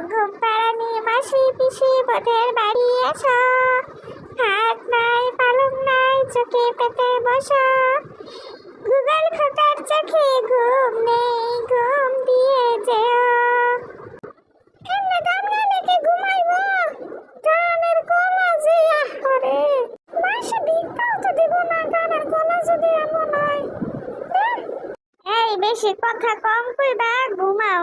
ঘুম পাড়ানি মাসি পিসি বোধের বাড়ি এসো। হাত নাই, পালং নাই, চোখে পেতে বসো। গুগল খোকার চোখে ঘুম নেই, ঘুম দিয়ে যেও। হয়। বেশি কথা কম কইবা, ঘুমাও।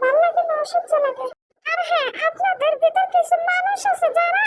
ভালো লাগে না আর হ্যাঁ আপনাদের ভিতর কিছু মানুষ আছে যারা